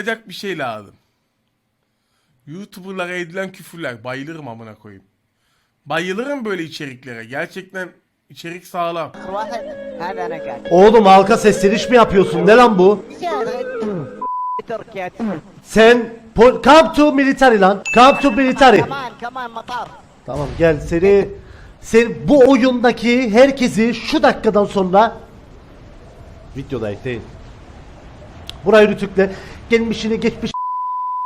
yapacak bir şey lazım. YouTuber'lara edilen küfürler. Bayılırım amına koyayım. Bayılırım böyle içeriklere. Gerçekten içerik sağlam. Oğlum halka sesleniş mi yapıyorsun? Ne lan bu? Sen pol- come to military lan. Come to military. Tamam gel seni sen bu oyundaki herkesi şu dakikadan sonra videoda değil. Burayı rütükle gelmişini geçmiş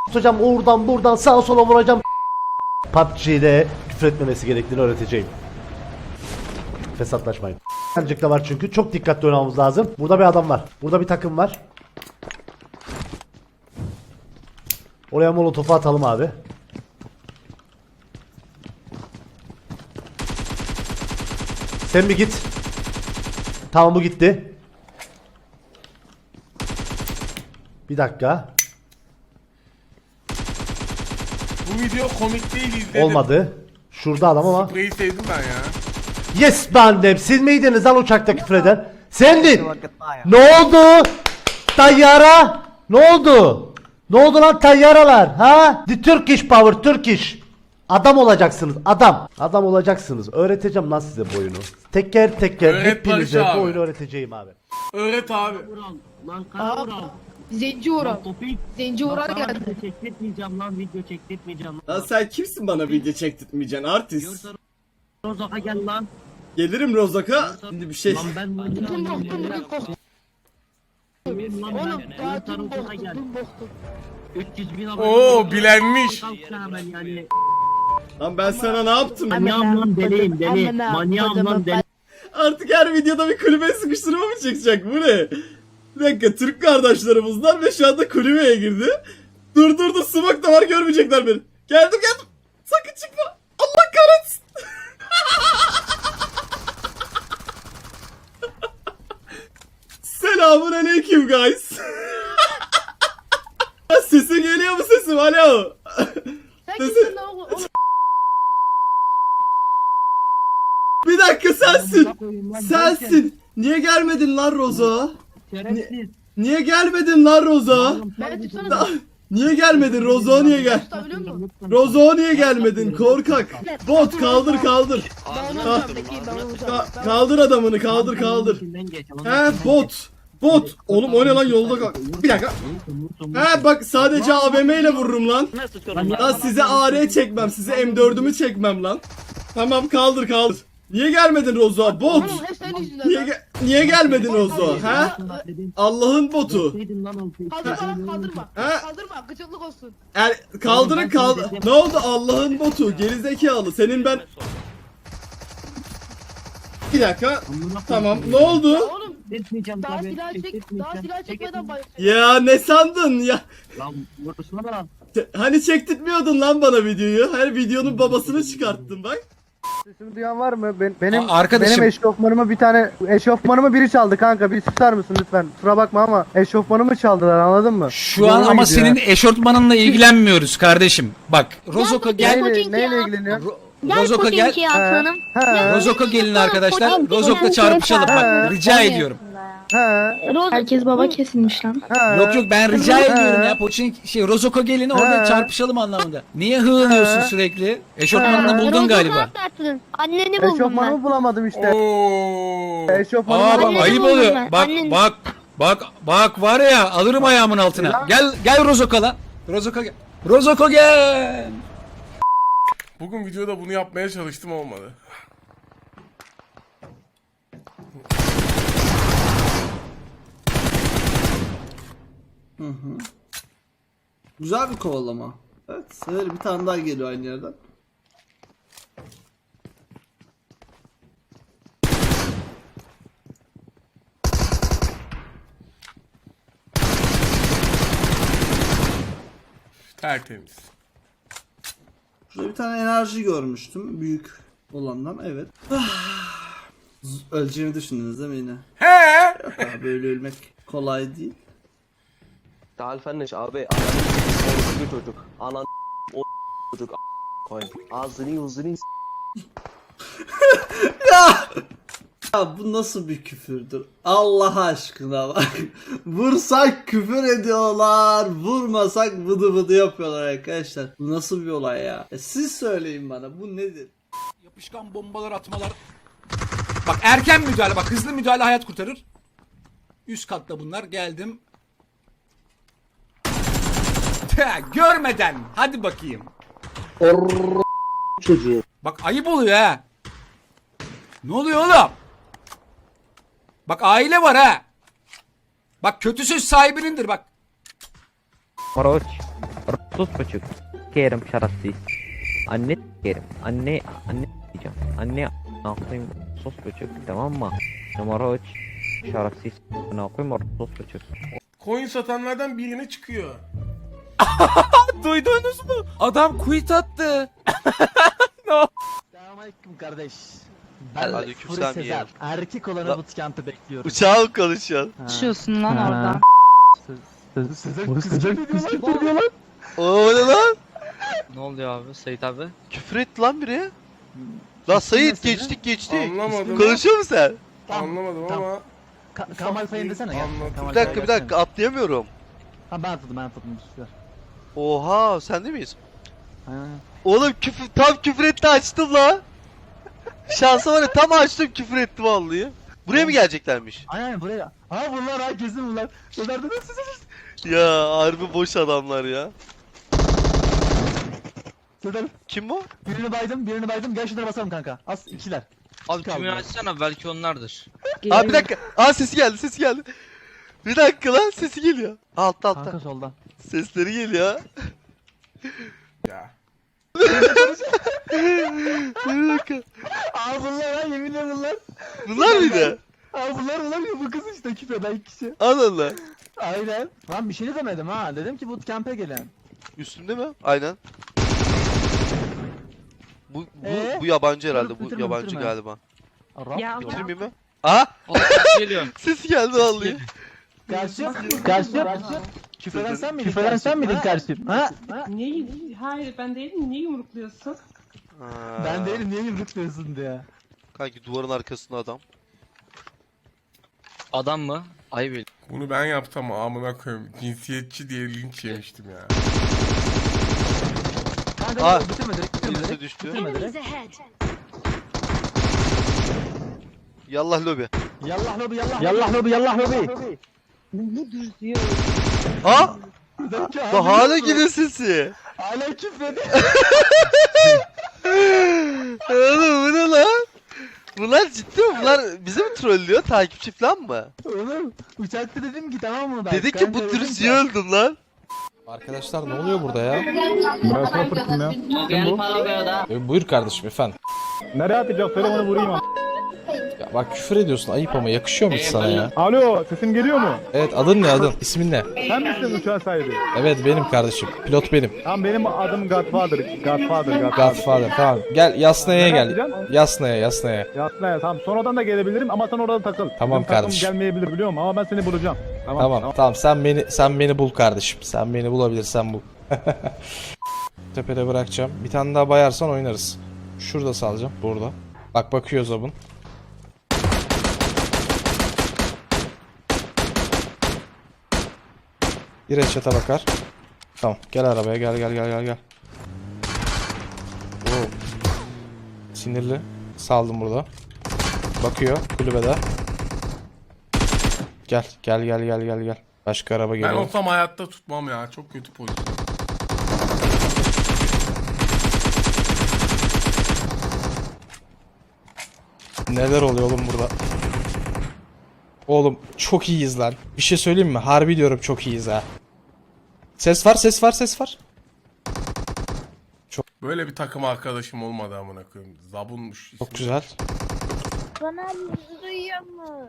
tutacağım oradan buradan sağa sola vuracağım. PUBG'de küfür etmemesi gerektiğini öğreteceğim. Fesatlaşmayın. Azıcık da var çünkü çok dikkatli oynamamız lazım. Burada bir adam var. Burada bir takım var. Oraya molotofu atalım abi. Sen bir git. Tamam bu gitti. Bir dakika. Bu video komik değil izledim. Olmadı. Şurada adam ama. Spreyi sevdim ben ya. Yes bendim. Siz miydiniz lan uçakta küfür eden? Sendin. Ne oldu? Tayyara. Ne oldu? Ne oldu lan tayyaralar? Ha? The Turkish power Turkish. Adam olacaksınız adam. Adam olacaksınız. Öğreteceğim lan size bu oyunu. Teker teker Öğret hepinize bu oyunu öğreteceğim abi. Öğret abi. Lan kara Ural. Zenci topik. Zenci sana geldi. video çektirtmeyeceğim lan video çektirtmeyeceğim lan. Lan sen kimsin bana video çektirtmeyeceksin artist? Görsen Rozok'a gel lan. Gelirim Rozok'a. Şimdi bir şey... Lan ben lan. Tüm boktum. Benim lan Oğlum daha tüm Rozok'a boktum gel. tüm boktum. 300 bin abone. Oo bilenmiş. Kalksın hemen yani. Lan ben sana ne yaptım? Manyağım lan deliyim deli. Manyağım lan deli. Artık her videoda bir kulübeye sıkıştırma mı çekecek? Bu ne? Bir dakika Türk kardeşlerimizler ve şu anda kulübeye girdi. Dur dur dur smoke da var görmeyecekler beni. Geldim geldim. Sakın çıkma. Allah kahretsin. Selamun aleyküm guys. Sesim geliyor mu sesim? Alo. Sesi- Bir dakika sensin. Sensin. Niye gelmedin lan Rozo? Şerefsiz. Niye gelmedin lan Beni tabii tutsana. Da- Niye gelmedin Rozo niye gel? Tutabiliyor musun? Rozo niye gelmedin korkak? Bot kaldır kaldır. Ben ben. Ka- kaldır adamını kaldır kaldır. He bot. Bot. Oğlum o ne lan yolda kal. Bir dakika. He bak sadece AVM ile vururum lan. Lan size AR çekmem size M4'ümü çekmem lan. Tamam kaldır kaldır. Niye gelmedin Rozo? Bot. Niye, lan. Niye gelmedin Rozo? He? Allah'ın botu. Lan. Kaldırma lan kaldırma. Ha? Kaldırma gıcıklık olsun. Er, kaldırın kaldır. Ne oldu Allah'ın botu? Gerizekalı. Senin ben... Bir dakika. Tamam. Ne Ya oldu? oğlum Etmeyeceğim daha tabii. silah çek daha etmeyeceğim. silah çekmeden bay. Ya ne sandın ya? Lan Hani çektirtmiyordun lan bana videoyu. Her videonun babasını çıkarttın bak. Sesimi duyan var mı? Ben, benim A- arkadaşım. benim eşofmanımı bir tane eşofmanımı biri çaldı kanka. Bir susar mısın lütfen? Kusura bakma ama eşofmanımı çaldılar anladın mı? Şu an ama gidiyor senin eşortmanınla ilgilenmiyoruz kardeşim. Bak Rozok'a gel. Neyle, neyle ilgileniyor? Ro- Rozok'a gel. He, he, Rozok'a gelin arkadaşlar. Rozok'la çarpışalım bak. Rica ediyorum. He, Herkes baba kesilmiş lan. he. Yok yok ben rica ediyorum ya. Poçin şey Rozok'a gelin orada çarpışalım anlamında. Niye hığlıyorsun He. sürekli? Eşortmanını buldun galiba. Anneni buldum Eşofmanımı bulamadım işte. Oo. Aa bak ayıp buldum oluyor. ben. Bak Annen- bak bak bak var ya alırım ayağımın altına. Gel gel Rozok'a lan. Rozok'a gel. Rozok'a gel. Bugün videoda bunu yapmaya çalıştım olmadı. Güzel bir kovalama. Evet severim bir tane daha geliyor aynı yerden. Tertemiz. Şurada bir tane enerji görmüştüm. Büyük olandan evet. Ah. Öleceğimi düşündünüz değil mi yine? He. Yok abi böyle ölmek kolay değil. Daha Fendiş abi ananı bir çocuk. Anan o çocuk a- koy. Ağzını yüzünü Ya! Ya bu nasıl bir küfürdür? Allah aşkına bak. Vursak küfür ediyorlar. Vurmasak vıdı vıdı yapıyorlar arkadaşlar. Bu nasıl bir olay ya? E siz söyleyin bana bu nedir? Yapışkan bombalar atmalar. Bak erken müdahale bak hızlı müdahale hayat kurtarır. Üst katta bunlar. Geldim. Görmeden hadi bakayım. Çocuğu. Bak ayıp oluyor ha. Ne oluyor oğlum? Bak aile var ha. Bak kötü söz sahibinindir bak. Moroç. Sus buçuk. Kerim şerefsiz. Anne kerim. Anne anne diyeceğim. Anne ne yapayım? Sus buçuk tamam mı? Moroç. Şerefsiz. Ne yapayım? Sus buçuk. Coin satanlardan birine çıkıyor. Duydunuz mu? Adam quit attı. Selamünaleyküm kardeş. Aleykümselam yeğenim. Erkek olanı bootcamp'ı bekliyorum. Uçağı konuşuyorsun. Konuşuyorsun lan orada. Kızcık diyorlar. O ne lan? Ne oluyor abi Seyit abi? Küfür etti lan biri. Lan Sayit geçtik geçtik. Anlamadım. Konuşuyor musun sen? Anlamadım Tamam. ama. Ka- Kamal Sayın desene gel. Anladım. Kamal Bir dakika Sayın bir dakika atlayamıyorum. Ha ben atladım ben atladım. Süper. Oha sen de miyiz? Oğlum küfür, tam küfür etti açtım la. Şansa var ya tam açtım küfür etti vallahi. Buraya mı geleceklermiş? Aynen buraya. Ha bunlar ha kesin bunlar. Bunlar da nasıl Ya harbi boş adamlar ya. Sezer Kim bu? birini baydım birini baydım gel şunlara basalım kanka. Az ikiler. Abi Kaldı. açsana belki onlardır. Aa bir dakika. Aa sesi geldi sesi geldi. Bir dakika lan sesi geliyor. Altta altta. Kanka soldan. Sesleri geliyor. Ya. bir dakika. Aa bunlar ha yeminle bunlar. Bunlar mıydı? Aa bunlar bunlar ya bu kız işte küfeden kişi. Allah Allah. Aynen. Lan bir şey de demedim ha. Dedim ki bootcamp'e gelin. Üstünde mi? Aynen. Bu bu, Ee? bu yabancı herhalde. Bu Bitirme, yabancı bitirme. galiba. Arap. Ya Bitirmeyeyim mi? Aa Geliyor. sesi geldi vallahi. Karşı. Karşı. Küfeden sen miydin? Küfeden sen miydin karşı? Ha? Niye? Hayır ben değilim. Niye yumrukluyorsun? Aa, Ben değilim niye yumrukluyorsun diye. Kanki duvarın arkasında adam. Adam mı? Ayıp Bunu ben yaptım amına koyayım. Cinsiyetçi diye linç yemiştim ya. Kanka Aa, bitirme direkt bitirme Birisi direkt. düştü. Bitirme direkt. Yallah lobi. Yallah lobi yallah. Yallah lobi yallah lobi. Aa Bir dakika, bu hala geliyor sesi. Hala küfrediyor. Oğlum bu ne lan? Bunlar ciddi mi? Bunlar bizi mi trollüyor? Takipçi falan mı? Oğlum uçakta dedim ki tamam mı? Dedi ki bu dedim dürüst ki- öldüm lan. Arkadaşlar ne oluyor burada ya? Murat Rapper'sın ya. E, buyur kardeşim efendim. Nereye atacak? Söyle onu vurayım. Ya bak küfür ediyorsun ayıp ama yakışıyor mu hiç sana ya? Alo sesim geliyor mu? Evet adın ne adın? İsmin ne? Sen misin uçağın sahibi? Evet benim kardeşim. Pilot benim. Tamam benim adım Godfather. Godfather. Godfather. Godfather tamam. Gel Yasna'ya gel. Yasna'ya Yasna'ya. Yasna ya tamam sonradan da gelebilirim ama sen orada takıl. Tamam Bizim takım kardeşim. gelmeyebilir biliyor musun ama ben seni bulacağım. Tamam. Tamam tamam sen beni sen beni bul kardeşim. Sen beni bulabilirsen bul. Tepede bırakacağım. Bir tane daha bayarsan oynarız. Şurada salacağım. Burada. Bak bakıyor zabun. Bir headshot'a bakar. Tamam gel arabaya gel gel gel gel gel. Oo. Sinirli. Saldım burada. Bakıyor kulübede. Gel gel gel gel gel gel. Başka araba Ben geliyor. olsam hayatta tutmam ya. Çok kötü pozisyon. Neler oluyor oğlum burada? Oğlum çok iyiyiz lan. Bir şey söyleyeyim mi? Harbi diyorum çok iyiyiz ha. Ses var ses var ses var. Böyle bir takım arkadaşım olmadı amına koyayım. Zabunmuş. ismi. Çok güzel. Bana duyuyor mu?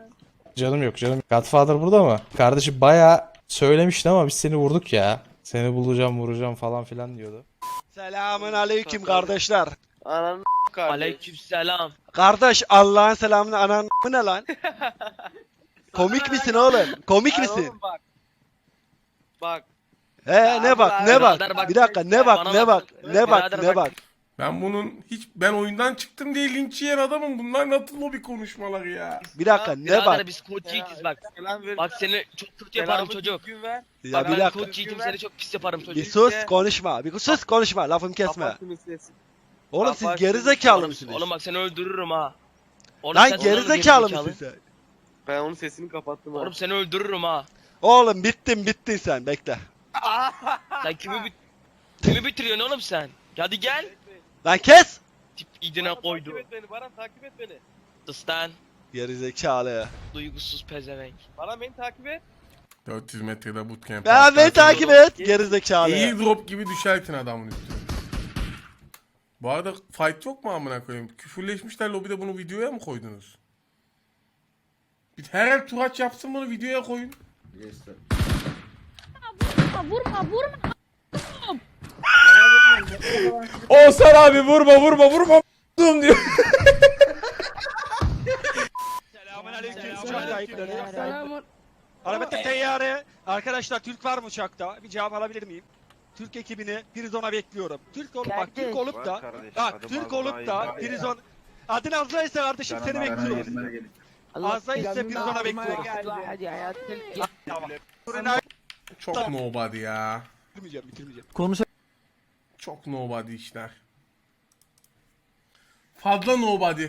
Canım yok canım. Godfather burada mı? Kardeşi baya söylemişti ama biz seni vurduk ya. Seni bulacağım vuracağım falan filan diyordu. Selamun aleyküm kardeşler. Ananı kardeş. Aleykümselam. Kardeş Allah'ın selamını anan ne lan? Komik misin oğlum? Komik misin? bak. Bak. He ne bak ne bak. birader bak. Bir dakika ne bak Bana ne bak. bak ne bak Birader ne bak. bak. Ben bunun hiç ben oyundan çıktım diye linç yiyen adamım. Bunlar nasıl lobi konuşmaları ya? Bir dakika ne bak? biz koç yiğitiz bak. Bak seni çok kötü yaparım çocuk. Ya Bak bir ben dakika. koç yiğitim seni çok pis yaparım çocuk. Bir sus konuşma. Bir sus konuşma. Lafımı kesme. Oğlum siz geri zekalı Oğlum- mısınız? Oğlum bak seni öldürürüm ha. Oğlum Lan sen- geri zekalı mısın sen? Ben onun sesini kapattım Oğlum seni öldürürüm ha. Oğlum bittin bittin sen bekle. Sen kimi bit kimi bitiriyorsun oğlum sen? Hadi gel. Lan kes. Tip idine koydu. beni Baran takip et beni. Sus lan. Geri zekalı. Duygusuz pezevenk. Baran beni takip et. 400 metrede bootcamp. Ben beni takip et. Geri zekalı. Airdrop gibi düşertin adamın üstüne. Bu arada fight yok mu amına koyayım? Küfürleşmişler lobide bunu videoya mı koydunuz? Bir her el Turaç yapsın bunu videoya koyun. Vurma vurma. Oğuzhan abi vurma vurma vurma diyor. Arabette teyyare. Arkadaşlar Türk var mı uçakta? Bir cevap alabilir miyim? Türk ekibini Prizon'a bekliyorum. Türk olup bak Türk olup da bak Türk olup da Prizon adın Azra ise kardeşim seni bekliyorum. Azra ise Prizon'a bekliyorum. Çok nobody ya. Bitirmeyeceğim bitirmeyeceğim. Çok nobody işler. Fazla nobody.